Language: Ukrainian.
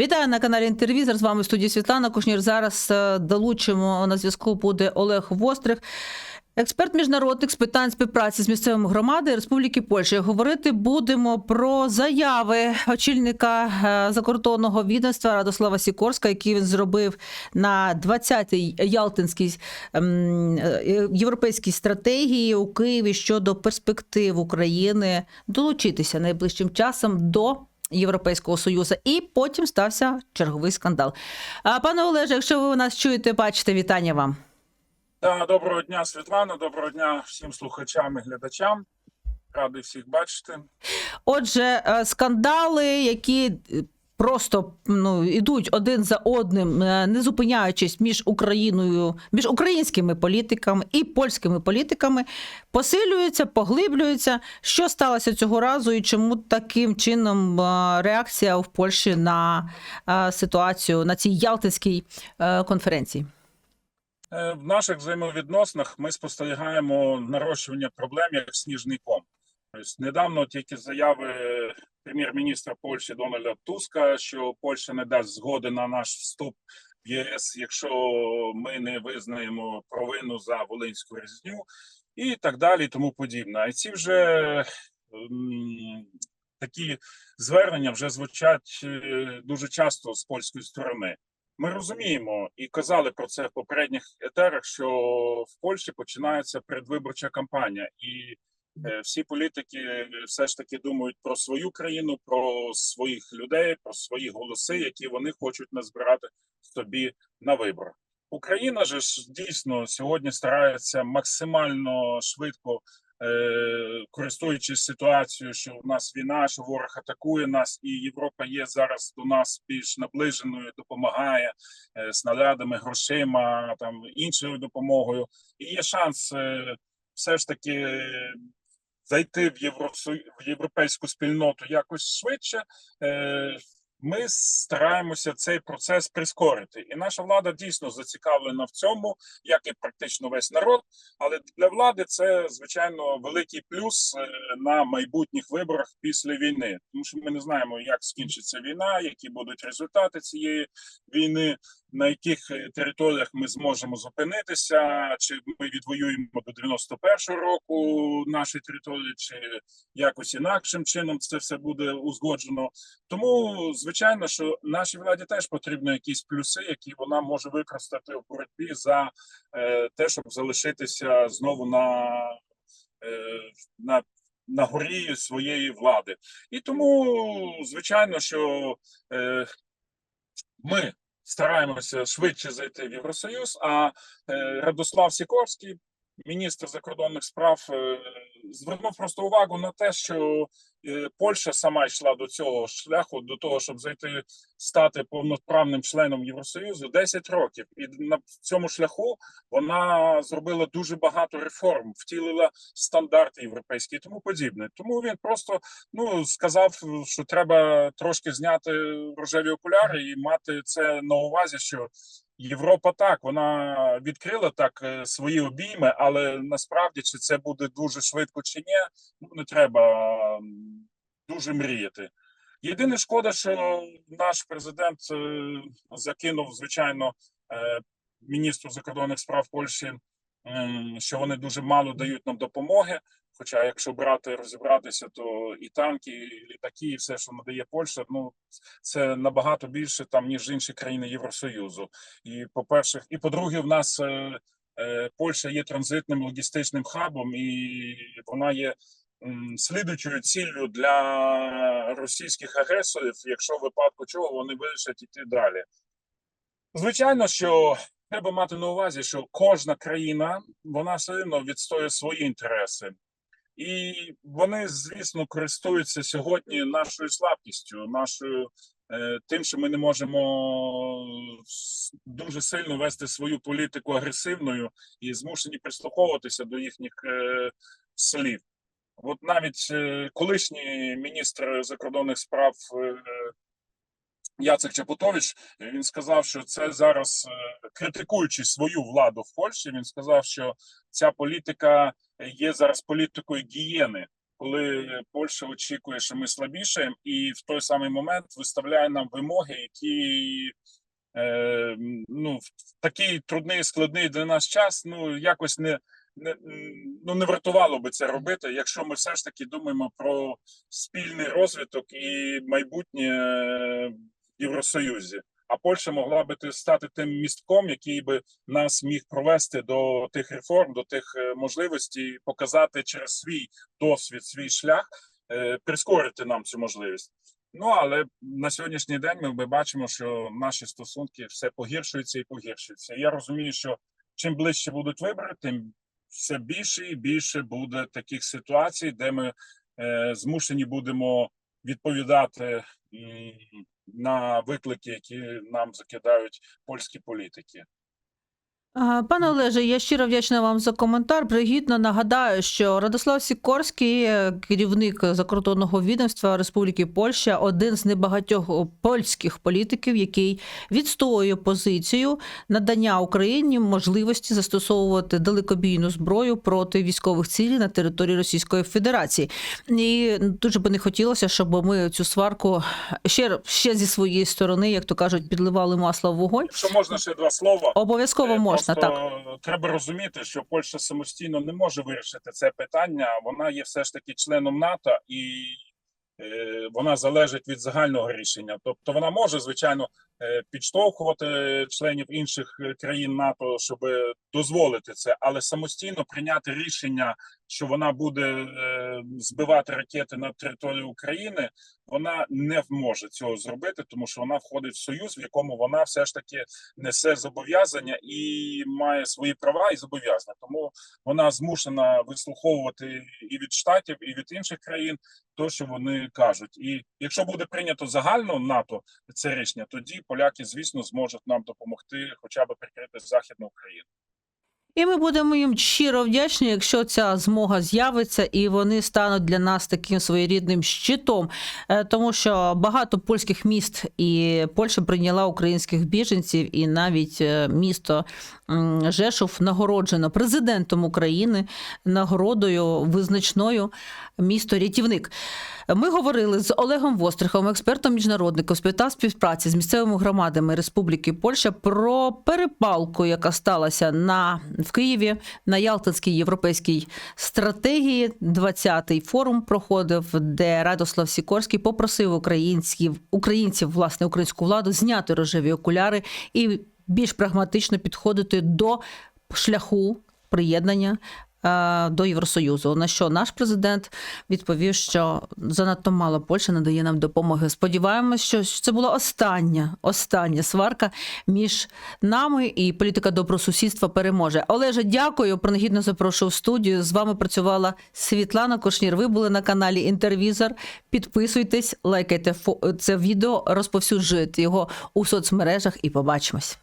Вітаю на каналі Інтервізор. З вами в студії Світлана Кушнір. Зараз е, долучимо на зв'язку буде Олег Вострих, експерт міжнародник з питань співпраці з місцевими громадами Республіки Польща. Говорити будемо про заяви очільника е, закордонного відомства Радослава Сікорська, які він зробив на 20-й Ялтинській ем, е, європейській стратегії у Києві щодо перспектив України долучитися найближчим часом до. Європейського союзу, і потім стався черговий скандал. А пане Олеже, якщо ви нас чуєте, бачите, вітання вам. Да, доброго дня, Світлана. Доброго дня всім слухачам і глядачам. Радий всіх бачити. Отже, е, скандали, які просто ну ідуть один за одним, е, не зупиняючись між Україною, між українськими політиками і польськими політиками, посилюються, поглиблюються. Що сталося цього разу, і чому таким чином е, реакція в Польщі на е, ситуацію на цій Ялтинській конференції? В наших взаємовідносинах ми спостерігаємо нарощування проблем як сніжний ком. Тобто, недавно тільки заяви прем'єр-міністра Польщі Дональда Туска, що Польща не дасть згоди на наш вступ в ЄС, якщо ми не визнаємо провину за волинську різню, і так далі, і тому подібне. І ці вже такі звернення вже звучать е, дуже часто з польської сторони. Ми розуміємо і казали про це в попередніх етерах, що в Польщі починається передвиборча кампанія, і всі політики все ж таки думають про свою країну, про своїх людей, про свої голоси, які вони хочуть назбирати собі на виборах. Україна ж дійсно сьогодні старається максимально швидко. е, Користуючись ситуацією, що в нас війна, що ворог атакує нас, і Європа є зараз до нас більш наближеною, допомагає е, снарядами, грошима, там іншою допомогою. І є шанс е, все ж таки е, зайти в Євросой... в європейську спільноту якось швидше. Е, Ми стараємося цей процес прискорити, і наша влада дійсно зацікавлена в цьому, як і практично весь народ. Але для влади це звичайно великий плюс е, на майбутніх виборах після війни, тому що ми не знаємо, як скінчиться війна, які будуть результати цієї війни, на яких е, територіях ми зможемо зупинитися, чи ми відвоюємо до 91-го року наші території, чи якось інакшим чином це все буде узгоджено. Тому звичайно, що нашій владі теж потрібні якісь плюси, які вона може використати у боротьбі за е, те, щоб залишитися знову на, е, на, на горі своєї влади. І тому, звичайно, що е, ми стараємося швидше зайти в Євросоюз. А е, Радослав Сікорський, міністр закордонних справ, е, звернув просто увагу на те, що е, Польща сама йшла до цього шляху, до того, щоб зайти стати повноправним членом Євросоюзу 10 років, і на цьому шляху вона зробила дуже багато реформ, втілила стандарти європейські і тому подібне. Тому він просто ну сказав, що треба трошки зняти рожеві окуляри і мати це на увазі, що Європа так вона відкрила так е, свої обійми, але насправді чи це буде дуже швидко чи ні, ну не треба дуже мріяти. Єдине шкода, що наш президент е, закинув, звичайно, е, міністру закордонних справ Польщі, що вони дуже мало дають нам допомоги. Хоча, якщо брати розібратися, то і танки, і літаки, і все, що надає Польща, ну це набагато більше там ніж інші країни Євросоюзу. І по перше, і по-друге, в нас е, е, Польща є транзитним логістичним хабом, і вона є м, слідуючою ціллю для російських агресорів, якщо в випадку чого вони вирішать іти далі. Звичайно, що треба мати на увазі, що кожна країна вона все одно відстоює свої інтереси. І вони, звісно, користуються сьогодні нашою слабкістю, нашою е, тим, що ми не можемо дуже сильно вести свою політику агресивною і змушені прислуховуватися до їхніх е, слів. От навіть е, колишній міністр закордонних справ Яцек Чапутович він сказав, що це зараз е, критикуючи свою владу в Польщі. Він сказав, що ця політика є зараз політикою гієни, коли Польща очікує, що ми слабішаємо, і в той самий момент виставляє нам вимоги, які е, ну, в такий трудний, складний для нас час, ну якось не, не, ну, не вартувало би це робити, якщо ми все ж таки думаємо про спільний розвиток і майбутнє е, Євросоюзі. А Польща могла би стати тим містком, який би нас міг провести до тих реформ, до тих е, можливостей, показати через свій досвід, свій шлях, е, прискорити нам цю можливість. Ну але на сьогоднішній день ми, бачимо, що наші стосунки все погіршуються і погіршуються. Я розумію, що чим ближче будуть вибори, тим все більше і більше буде таких ситуацій, де ми е, змушені будемо відповідати на виклики, які нам закидають польські політики. Пане Олеже, я щиро вдячна вам за коментар. Пригідно нагадаю, що Радослав Сікорський, керівник закордонного відомства Республіки Польща, один з небагатьох польських політиків, який відстоює позицію надання Україні можливості застосовувати далекобійну зброю проти військових цілей на території Російської Федерації. І дуже би не хотілося, щоб ми цю сварку ще, ще зі своєї сторони, як то кажуть, підливали масло в вогонь. Якщо можна ще два слова. Обов'язково Е, можна так. Треба розуміти, що Польща самостійно не може вирішити це питання. Вона є все ж таки членом НАТО і е, вона залежить від загального рішення. Тобто вона може, звичайно, е, підштовхувати членів інших е, країн НАТО, щоб дозволити це, але самостійно прийняти рішення, що вона буде е, збивати ракети на територію України, вона не може цього зробити, тому що вона входить в союз, в якому вона все ж таки несе зобов'язання і має свої права і зобов'язання. Тому вона змушена вислуховувати і від штатів, і від інших країн то, що вони кажуть. І якщо буде прийнято загально НАТО це рішення, тоді поляки, звісно, зможуть нам допомогти, хоча б прикрити західну Україну. І ми будемо їм щиро вдячні, якщо ця змога з'явиться, і вони стануть для нас таким своєрідним щитом, Е, тому що багато польських міст і Польща прийняла українських біженців, і навіть е, місто м, Жешув нагороджено президентом України нагородою визначною місто рятівник. Ми говорили з Олегом Вострихом, експертом міжнародником з питань співпраці з місцевими громадами Республіки Польща про перепалку, яка сталася на в Києві на Ялтинській європейській стратегії. 20-й форум проходив, де Радослав Сікорський попросив українців українців, власне, українську владу зняти рожеві окуляри і більш прагматично підходити до шляху приєднання до Євросоюзу. На що наш президент відповів, що занадто мало Польща надає нам допомоги. Сподіваємось, що це була остання, остання сварка між нами і політика добросусідства переможе. Олеже, дякую. Принагідно запрошую в студію. З вами працювала Світлана Кошнір. Ви були на каналі Інтервізор. Підписуйтесь, лайкайте це відео, розповсюджуйте його у соцмережах і побачимось.